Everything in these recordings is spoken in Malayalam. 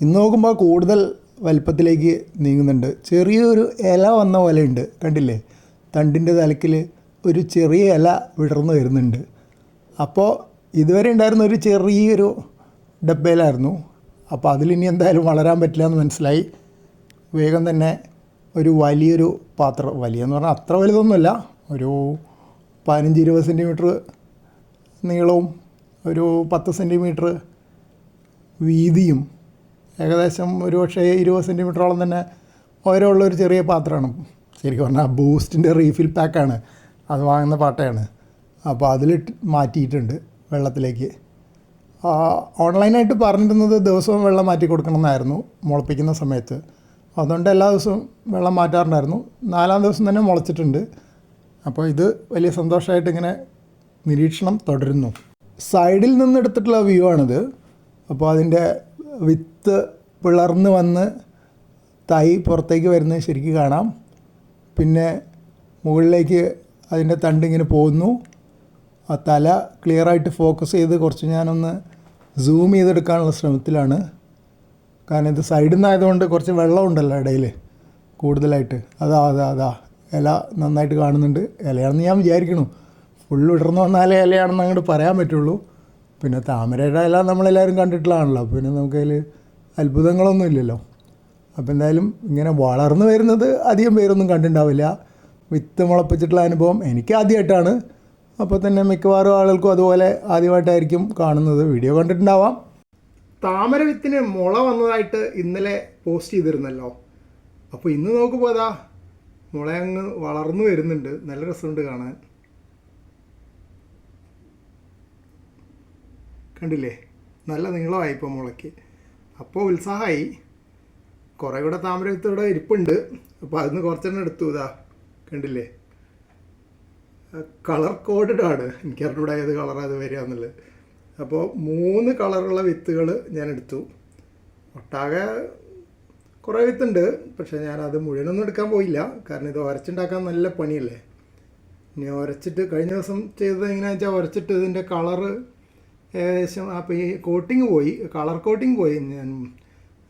ഇന്ന് നോക്കുമ്പോൾ കൂടുതൽ വലിപ്പത്തിലേക്ക് നീങ്ങുന്നുണ്ട്. ചെറിയൊരു ഇല വന്ന പോലെ ഉണ്ട് കണ്ടില്ലേ? തണ്ടിന്റെ തലക്കിൽ ഒരു ചെറിയ ഇല വിടർന്നു വരുന്നുണ്ട്. അപ്പോൾ ഇതുവരെ ഉണ്ടായിരുന്ന ഒരു ചെറിയൊരു ഡബ്ബയിലായിരുന്നു. അപ്പോൾ അതിലിനി എന്തായാലും വളരാൻ പറ്റില്ല എന്ന് മനസ്സിലായി. വേഗം തന്നെ ഒരു വലിയൊരു പാത്രം വലിയെന്ന് പറഞ്ഞാൽ അത്ര വലുതൊന്നുമല്ല. ഒരു പതിനഞ്ച് ഇരുപത് സെന്റിമീറ്റർ നീളവും ഒരു പത്ത് സെന്റിമീറ്റർ വീതിയും ഏകദേശം ഒരു പക്ഷേ ഇരുപത് സെന്റിമീറ്ററോളം തന്നെ ഉയരമുള്ള ഒരു ചെറിയ പാത്രമാണ്. ശരിക്കും പറഞ്ഞാൽ ബൂസ്റ്റിന്റെ റീഫിൽ പാക്കാണ്. അത് വാങ്ങുന്ന പാട്ടയാണ്. അപ്പോൾ അതിൽ മാറ്റിയിട്ടുണ്ട് വെള്ളത്തിലേക്ക്. ഓൺലൈനായിട്ട് പറഞ്ഞിരുന്നത് ദിവസവും വെള്ളം മാറ്റി കൊടുക്കണം എന്നായിരുന്നു മുളപ്പിക്കുന്ന സമയത്ത്. അതുകൊണ്ട് എല്ലാ ദിവസവും വെള്ളം മാറ്റാറുണ്ടായിരുന്നു. നാലാം ദിവസം തന്നെ മുളച്ചിട്ടുണ്ട്. അപ്പോൾ ഇത് വലിയ സന്തോഷമായിട്ട് ഇങ്ങനെ നിരീക്ഷണം തുടരുന്നു. സൈഡിൽ നിന്ന് എടുത്തിട്ടുള്ള വ്യൂ ആണിത്. അപ്പോൾ അതിന്റെ വിത്ത് പിളർന്ന് വന്ന് തൈ പുറത്തേക്ക് വരുന്നത് ശരിക്കും കാണാം. പിന്നെ മുകളിലേക്ക് അതിന്റെ തണ്ട് ഇങ്ങനെ പോകുന്നു. ആ തല ക്ലിയറായിട്ട് ഫോക്കസ് ചെയ്ത് കുറച്ച് ഞാനൊന്ന് സൂം ചെയ്തെടുക്കാനുള്ള ശ്രമത്തിലാണ്. കാരണം ഇത് സൈഡിൽ നിന്നായതുകൊണ്ട് കുറച്ച് വെള്ളം ഉണ്ടല്ലോ ഇടയിൽ കൂടുതലായിട്ട്. അതാ അതാ അതാ. ഇല നന്നായിട്ട് കാണുന്നുണ്ട്. ഇലയാണെന്ന് ഞാൻ വിചാരിക്കണു ഫുൾ വിടർന്നു വന്നാലേ ഇലയാണെന്ന് അങ്ങോട്ട് പറയാൻ പറ്റുള്ളൂ. പിന്നെ താമരയുടെ ഇല നമ്മളെല്ലാവരും കണ്ടിട്ടുള്ളതാണല്ലോ. പിന്നെ നമുക്കതിൽ അത്ഭുതങ്ങളൊന്നും ഇല്ലല്ലോ. അപ്പോൾ എന്തായാലും ഇങ്ങനെ വളർന്നു വരുന്നത് അധികം പേരൊന്നും കണ്ടിട്ടുണ്ടാവില്ല. വിത്ത് മുളപ്പിച്ചിട്ടുള്ള അനുഭവം എനിക്ക് ആദ്യമായിട്ടാണ്. അപ്പോൾ തന്നെ മിക്കവാറും ആളുകൾക്കും അതുപോലെ ആദ്യമായിട്ടായിരിക്കും കാണുന്നത്. വീഡിയോ കണ്ടിട്ടുണ്ടാവാം. താമര വിത്തിന് മുള വന്നതായിട്ട് ഇന്നലെ പോസ്റ്റ് ചെയ്തിരുന്നല്ലോ. അപ്പോൾ ഇന്ന് നോക്കുമ്പോൾ അതാ മുള അങ്ങ് വളർന്നു വരുന്നുണ്ട്. നല്ല രസമുണ്ട് കാണാൻ. കണ്ടില്ലേ? നല്ല നീളമായി ഇപ്പോൾ മുളയ്ക്ക്. അപ്പോൾ ഉത്സാഹമായി കുറേ കൂടെ താമര വിത്ത് ഇവിടെ ഇരിപ്പുണ്ട്. അപ്പോൾ അതിന് കുറച്ചെണ്ണം എടുത്തു. ഇതാ കണ്ടില്ലേ? കളർ കോഡഡ് ആണ്. എനിക്ക് അറിഞ്ഞൂടെ ഏത് കളറാണ് അത് വരിക എന്നുള്ളത്. അപ്പോൾ മൂന്ന് കളറുള്ള വിത്തുകൾ ഞാൻ എടുത്തു. ഒട്ടാകെ കുറേ വിത്തുണ്ട്. പക്ഷേ അത് മുഴുവനൊന്നും എടുക്കാൻ പോയില്ല. കാരണം ഇത് ഒരച്ചുണ്ടാക്കാൻ നല്ല പണിയല്ലേ? ഇനി ഒരച്ചിട്ട് കഴിഞ്ഞ ദിവസം ചെയ്തത് എങ്ങനെയാണെന്ന് വെച്ചാൽ ഉരച്ചിട്ട് ഇതിന്റെ കളറ് ഏകദേശം അപ്പോൾ ഈ കോട്ടിങ് പോയി കളർ കോട്ടിങ് പോയി. ഞാൻ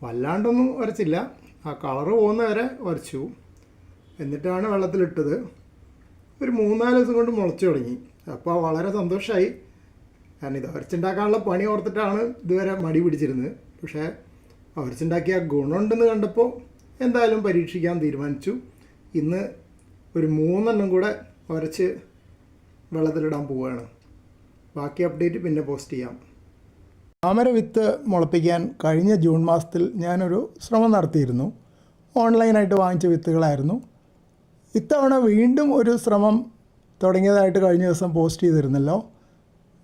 വല്ലാണ്ടൊന്നും വരച്ചില്ല. ആ കളറ് പോകുന്ന വരെ വരച്ചു. എന്നിട്ടാണ് വെള്ളത്തിലിട്ടത്. ഒരു മൂന്നാൽ ദിവസം കൊണ്ട് മുളച്ചു തുടങ്ങി. അപ്പോൾ വളരെ സന്തോഷമായി കാരണം ഇത് അവരച്ചുണ്ടാക്കാനുള്ള പണി ഓർത്തിട്ടാണ് ഇതുവരെ മടി പിടിച്ചിരുന്നത്. പക്ഷേ അവരച്ചുണ്ടാക്കിയ ഗുണമുണ്ടെന്ന് കണ്ടപ്പോൾ എന്തായാലും പരീക്ഷിക്കാൻ തീരുമാനിച്ചു. ഇന്ന് ഒരു മൂന്നെണ്ണം കൂടെ ഉരച്ച് വെള്ളത്തിലിടാൻ പോവുകയാണ്. ബാക്കി അപ്ഡേറ്റ് പിന്നെ പോസ്റ്റ് ചെയ്യാം. താമര വിത്ത് മുളപ്പിക്കാൻ കഴിഞ്ഞ ജൂൺ മാസത്തിൽ ഞാനൊരു ശ്രമം നടത്തിയിരുന്നു. ഓൺലൈനായിട്ട് വാങ്ങിച്ച വിത്തുകളായിരുന്നു. ഇത്തവണ വീണ്ടും ഒരു ശ്രമം തുടങ്ങിയതായിട്ട് കഴിഞ്ഞ ദിവസം പോസ്റ്റ് ചെയ്തിരുന്നല്ലോ.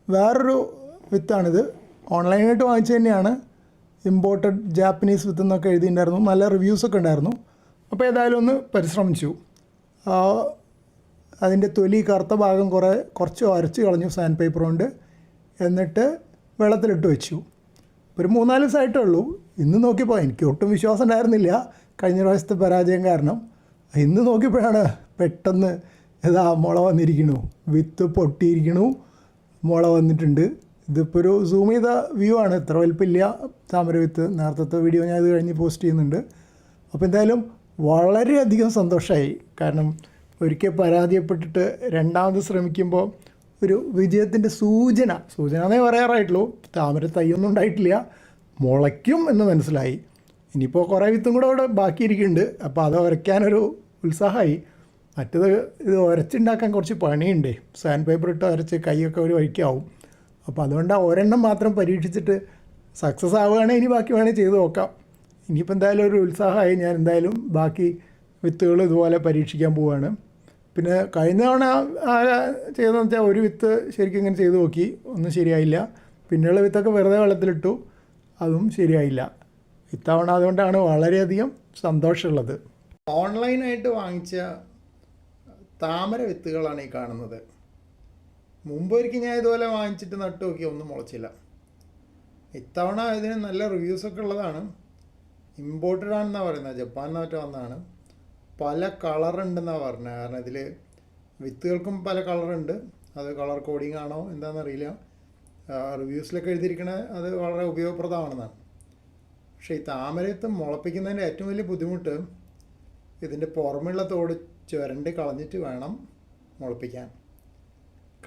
വേറൊരു വിത്താണിത്. ഓൺലൈനായിട്ട് വാങ്ങിച്ചു തന്നെയാണ്. ഇമ്പോർട്ടഡ് ജാപ്പനീസ് വിത്ത് എന്നൊക്കെ എഴുതിയിട്ടുണ്ടായിരുന്നു. നല്ല റിവ്യൂസൊക്കെ ഉണ്ടായിരുന്നു. അപ്പോൾ ഏതായാലും ഒന്ന് പരിശ്രമിച്ചു. അതിന്റെ തൊലി കറുത്ത ഭാഗം കുറേ കുറച്ച് അരച്ച് കളഞ്ഞു സാൻഡ് പേപ്പർ കൊണ്ട്. എന്നിട്ട് വെള്ളത്തിലിട്ട് വെച്ചു. ഒരു മൂന്നാൽ ദിവസമായിട്ടേ ഉള്ളൂ. ഇന്ന് നോക്കിയപ്പോൾ എനിക്ക് ഒട്ടും വിശ്വാസം ഉണ്ടായിരുന്നില്ല. കഴിഞ്ഞ പ്രാവശ്യത്തെ പരാജയം കാരണം. ഇന്ന് നോക്കിയപ്പോഴാണ് പെട്ടെന്ന് ഇതാ മുള വന്നിരിക്കണു വിത്ത് പൊട്ടിയിരിക്കണു മുള വന്നിട്ടുണ്ട്. ഇതിപ്പോൾ ഒരു സൂം ചെയ്ത വ്യൂ ആണ്. ഇത്ര വലിപ്പില്ല താമര വിത്ത്. നേരത്തെ വീഡിയോ ഞാൻ ഇത് കഴിഞ്ഞ് പോസ്റ്റ് ചെയ്യുന്നുണ്ട്. അപ്പോൾ എന്തായാലും വളരെയധികം സന്തോഷമായി കാരണം ഒരിക്കൽ പരാജയപ്പെട്ടിട്ട് രണ്ടാമത് ശ്രമിക്കുമ്പോൾ ഒരു വിജയത്തിന്റെ സൂചന സൂചന എന്നേ പറയാറായിട്ടുള്ളൂ. താമര തൈയൊന്നും ഉണ്ടായിട്ടില്ല. മുളയ്ക്കും എന്ന് മനസ്സിലായി. ഇനിയിപ്പോൾ കുറേ വിത്തും കൂടെ അവിടെ ബാക്കിയിരിക്കുന്നുണ്ട്. അപ്പോൾ അത് ഉരയ്ക്കാനൊരു ഉത്സാഹമായി. മറ്റത് ഇത് ഉരച്ചുണ്ടാക്കാൻ കുറച്ച് പണിയുണ്ട്. സാൻഡ് പേപ്പർ ഇട്ട് ഉരച്ച് കൈയൊക്കെ ഒരു വഴിക്കാവും. അപ്പോൾ അതുകൊണ്ട് ഒരെണ്ണം മാത്രം പരീക്ഷിച്ചിട്ട് സക്സസ് ആവുകയാണെങ്കിൽ ഇനി ബാക്കി വേണേൽ ചെയ്ത് നോക്കാം. ഇനിയിപ്പോൾ എന്തായാലും ഒരു ഉത്സാഹമായി ഞാൻ എന്തായാലും ബാക്കി വിത്തുകൾ ഇതുപോലെ പരീക്ഷിക്കാൻ പോവുകയാണ് പിന്നെ കഴിഞ്ഞ തവണ ചെയ്തതെന്ന് വെച്ചാൽ ഒരു വിത്ത് ശരിക്കും ഇങ്ങനെ ചെയ്ത് നോക്കി. ഒന്നും ശരിയായില്ല. പിന്നെയുള്ള വിത്തൊക്കെ വെറുതെ വെള്ളത്തിലിട്ടു. അതും ശരിയായില്ല. ഇത്തവണ അതുകൊണ്ടാണ് വളരെയധികം സന്തോഷമുള്ളത്. ഓൺലൈനായിട്ട് വാങ്ങിച്ച താമര വിത്തുകളാണ് ഈ കാണുന്നത്. മുമ്പ് ഒരിക്കൽ ഞാൻ ഇതുപോലെ വാങ്ങിച്ചിട്ട് നട്ടു നോക്കി ഒന്നും മുളച്ചില്ല. ഇത്തവണ ഇതിന് നല്ല റിവ്യൂസൊക്കെ ഉള്ളതാണ്. ഇമ്പോർട്ടഡ് ആണെന്നാണ് പറയുന്നത്. ജപ്പാനിൽ നിന്നായിട്ട് വന്നതാണ്. പല കളറുണ്ടെന്നാണ് പറഞ്ഞത് കാരണം ഇതിൽ വിത്തുകൾക്കും പല കളറുണ്ട്. അത് കളർ കോഡിംഗ് ആണോ എന്താണെന്നറിയില്ല റിവ്യൂസിലൊക്കെ എഴുതിയിരിക്കണത് അത് വളരെ ഉപയോഗപ്രദമാണെന്നാണ്. പക്ഷേ ഈ താമരയത്ത് മുളപ്പിക്കുന്നതിന്റെ ഏറ്റവും വലിയ ബുദ്ധിമുട്ട് ഇതിന്റെ പുറമെയുള്ള തോട് ചുരണ്ടി കളഞ്ഞിട്ട് വേണം മുളപ്പിക്കാൻ.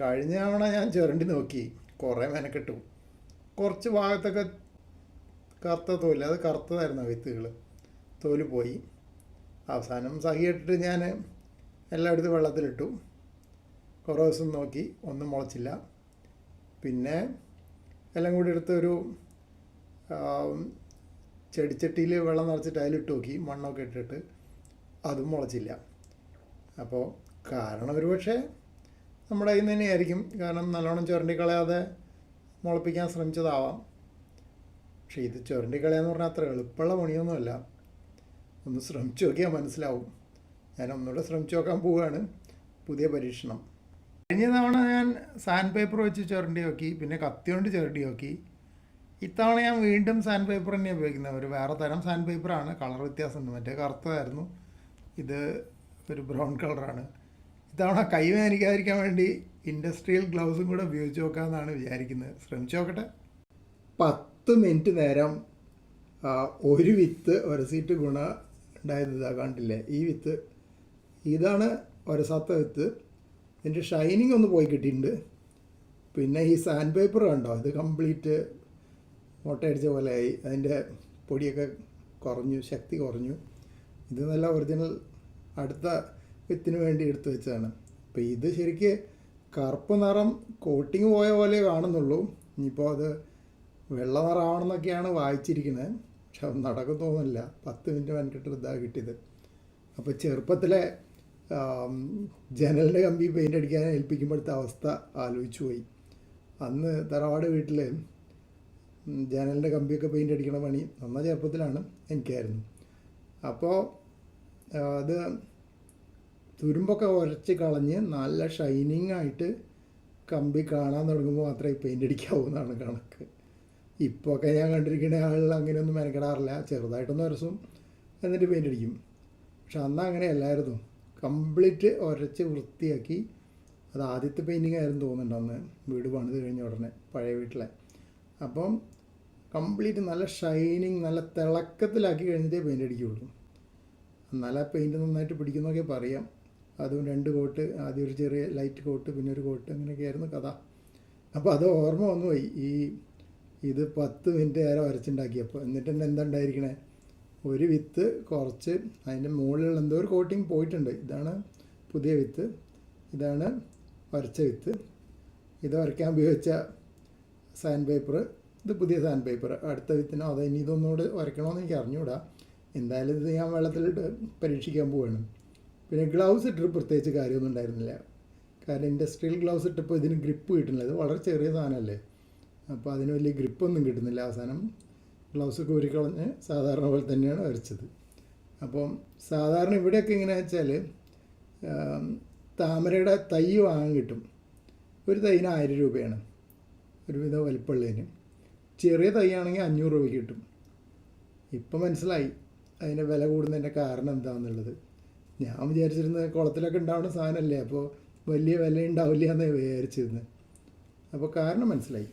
കഴിഞ്ഞ തവണ ഞാൻ ചുരണ്ടി നോക്കി. കുറേ മെനക്കെട്ടു. കുറച്ച് ഭാഗത്തൊക്കെ കറുത്ത തോൽ. അത് കറുത്തതായിരുന്നു വിത്തുകൾ തോൽ പോയി. അവസാനം സഹിയിട്ടിട്ട് ഞാൻ എല്ലായിടത്തും വെള്ളത്തിലിട്ടു. കുറേ ദിവസം നോക്കി ഒന്നും മുളച്ചില്ല. പിന്നെ എല്ലാം കൂടി എടുത്ത് ഒരു ആം, ചെടിച്ചട്ടിയിൽ വെള്ളം നിറച്ചിട്ട് അതിലിട്ട് നോക്കി മണ്ണൊക്കെ ഇട്ടിട്ട് അതും മുളച്ചില്ല. അപ്പോൾ കാരണം ഒരു പക്ഷേ നമ്മുടെ കയ്യിൽ നിന്ന് തന്നെയായിരിക്കും. കാരണം നല്ലോണം ചുരണ്ടി കളയാതെ മുളപ്പിക്കാൻ ശ്രമിച്ചതാവാം. പക്ഷേ ഇത് ചുരണ്ടി കളയാന്ന് പറഞ്ഞാൽ അത്ര എളുപ്പമുള്ള പണിയൊന്നുമല്ല. ഒന്ന് ശ്രമിച്ചു നോക്കിയാൽ മനസ്സിലാവും. ഞാൻ ഒന്നുകൂടെ ശ്രമിച്ചു നോക്കാൻ പോവുകയാണ്. പുതിയ പരീക്ഷണം. കഴിഞ്ഞ തവണ ഞാൻ സാൻഡ് പേപ്പർ വെച്ച് ചുരണ്ടി നോക്കി പിന്നെ കത്തി കൊണ്ട് ചുരണ്ടി നോക്കി. ഇത്തവണ ഞാൻ വീണ്ടും സാൻഡ് പേപ്പർ തന്നെയാണ് ഉപയോഗിക്കുന്നത്. ഒരു വേറെ തരം സാൻഡ് പേപ്പറാണ് കളർ വ്യത്യാസമുണ്ട് മറ്റേ കറുത്തതായിരുന്നു. ഇത് ഒരു ബ്രൗൺ കളറാണ് ഇത്തവണ കൈ വേദനിക്കാതിരിക്കാൻ വേണ്ടി ഇൻഡസ്ട്രിയൽ ഗ്ലൗസും കൂടെ ഉപയോഗിച്ച് നോക്കാമെന്നാണ് വിചാരിക്കുന്നത്. ശ്രമിച്ചു നോക്കട്ടെ. പത്ത് മിനിറ്റ് നേരം ഒരു വിത്ത് ഒരു സീറ്റ് ഗുണ ഉണ്ടായത് ഇതാ കണ്ടില്ലേ? ഈ വിത്ത്. ഇതാണ് ഒരസാത്ത വിത്ത്. ഇതിന്റെ ഷൈനിങ് ഒന്ന് പോയി കിട്ടിയിട്ടുണ്ട്. പിന്നെ ഈ സാൻഡ് പേപ്പർ കണ്ടോ? ഇത് കംപ്ലീറ്റ് മുട്ടയടിച്ച പോലെയായി അതിന്റെ പൊടിയൊക്കെ കുറഞ്ഞു ശക്തി കുറഞ്ഞു. ഇത് നല്ല ഒറിജിനൽ അടുത്ത വിത്തിന് വേണ്ടി എടുത്തു വെച്ചതാണ്. അപ്പോൾ ഇത് ശരിക്ക് കറുപ്പ് നിറം കോട്ടിങ് പോയ പോലെ കാണുന്നുള്ളൂ. ഇനിയിപ്പോൾ അത് വെള്ള നിറമാണെന്നൊക്കെയാണ് വായിച്ചിരിക്കുന്നത്. പക്ഷെ അത് നടക്കും തോന്നില്ല പത്ത് മിനിറ്റ് മെനക്കെട്ട് ഇതാണ് കിട്ടിയത്. അപ്പോൾ ചെറുപ്പത്തിലെ ജനലിന്റെ കമ്പി പെയിന്റ് അടിക്കാൻ ഏൽപ്പിക്കുമ്പോഴത്തെ അവസ്ഥ ആലോചിച്ചു പോയി. അന്ന് തറവാട് വീട്ടിൽ ജനലിന്റെ കമ്പിയൊക്കെ പെയിന്റ് അടിക്കണ പണി നന്ന ചെറുപ്പത്തിലാണ് എനിക്കായിരുന്നു. അപ്പോൾ അത് തുരുമ്പൊക്കെ ഉരച്ച് കളഞ്ഞ് നല്ല ഷൈനിങ് ആയിട്ട് കമ്പി കാണാൻ തുടങ്ങുമ്പോൾ മാത്രമേ പെയിന്റ് അടിക്കാവൂ എന്നാണ് കണക്ക്. ഇപ്പോൾ ഒക്കെ ഞാൻ കണ്ടിരിക്കുന്ന ആളുകൾ അങ്ങനെയൊന്നും മെനക്കെടാറില്ല. ചെറുതായിട്ടൊന്ന് ഉരസും എന്നിട്ട് പെയിന്റ് അടിക്കും. പക്ഷെ അന്ന് അങ്ങനെയല്ലായിരുന്നു. കംപ്ലീറ്റ് ഒരച്ച് വൃത്തിയാക്കി അത് ആദ്യത്തെ പെയിന്റിങ് ആയിരുന്നു തോന്നുന്നുണ്ട് അന്ന്. വീട് പണിത് കഴിഞ്ഞ ഉടനെ പഴയ വീട്ടിലെ. അപ്പം കംപ്ലീറ്റ് നല്ല ഷൈനിങ് നല്ല തിളക്കത്തിലാക്കി കഴിഞ്ഞിട്ടേ പെയിന്റ് അടിക്കുകയുള്ളൂ എന്നാലും ആ പെയിന്റ് നന്നായിട്ട് പിടിക്കുന്നൊക്കെ പറയാം. അതും രണ്ട് കോട്ട് ആദ്യം ഒരു ചെറിയ ലൈറ്റ് കോട്ട് പിന്നെ ഒരു കോട്ട് അങ്ങനെയൊക്കെയായിരുന്നു കഥ. അപ്പോൾ അത് ഓർമ്മ വന്നു പോയി ഈ ഇത് പത്ത് മിനിറ്റ് നേരം വരച്ചുണ്ടാക്കിയപ്പോൾ. എന്നിട്ട് എന്താ ഉണ്ടായിരിക്കണേ? ഒരു വിത്ത് കുറച്ച് അതിന്റെ മുകളിലുള്ള എന്തോ ഒരു കോട്ടിങ് പോയിട്ടുണ്ട്. ഇതാണ് പുതിയ വിത്ത്. ഇതാണ് വരച്ച വിത്ത്. ഇത് വരയ്ക്കാൻ ഉപയോഗിച്ച സാൻഡ് പേപ്പർ ഇത് പുതിയ സാൻഡ് പേപ്പർ അടുത്ത വിത്തിനോ അതോ ഇനി ഇതൊന്നുകൂടെ വരയ്ക്കണമെന്ന് എനിക്ക് അറിഞ്ഞുകൂടാ. എന്തായാലും ഇത് ഞാൻ വെള്ളത്തിലിട്ട് പരീക്ഷിക്കാൻ പോവുകയാണ് പിന്നെ ഗ്ലൗസ് ഇട്ടിട്ട് പ്രത്യേകിച്ച് കാര്യമൊന്നും ഉണ്ടായിരുന്നില്ല. കാരണം ഇൻഡസ്ട്രിയൽ ഗ്ലൗസ് ഇട്ടപ്പോൾ ഇതിന് ഗ്രിപ്പ് കിട്ടുന്നില്ല. ഇത് വളരെ ചെറിയ സാധനമല്ലേ? അപ്പോൾ അതിന് വലിയ ഗ്രിപ്പൊന്നും കിട്ടുന്നില്ല. അവസാനം ഗ്ലൗസ് കോരിക്കളഞ്ഞ് സാധാരണ പോലെ തന്നെയാണ് വരച്ചത്. അപ്പം സാധാരണ ഇവിടെയൊക്കെ എങ്ങനെയാ വെച്ചാൽ താമരയുടെ തൈ വാങ്ങാൻ കിട്ടും. ഒരു തൈന് ആയിരം രൂപയാണ്. ഒരുവിധ വലിപ്പള്ളിന് ചെറിയ തൈയാണെങ്കിൽ അഞ്ഞൂറ് രൂപയ്ക്ക് കിട്ടും. ഇപ്പം മനസ്സിലായി അതിന്റെ വില കൂടുന്നതിന്റെ കാരണം എന്താണെന്നുള്ളത് ഞാൻ വിചാരിച്ചിരുന്നത് കുളത്തിലൊക്കെ ഉണ്ടാവുന്ന സാധനമല്ലേ അപ്പോൾ വലിയ വില ഉണ്ടാവില്ല എന്ന് വിചാരിച്ചിരുന്നത് അപ്പോൾ കാരണം മനസ്സിലായി.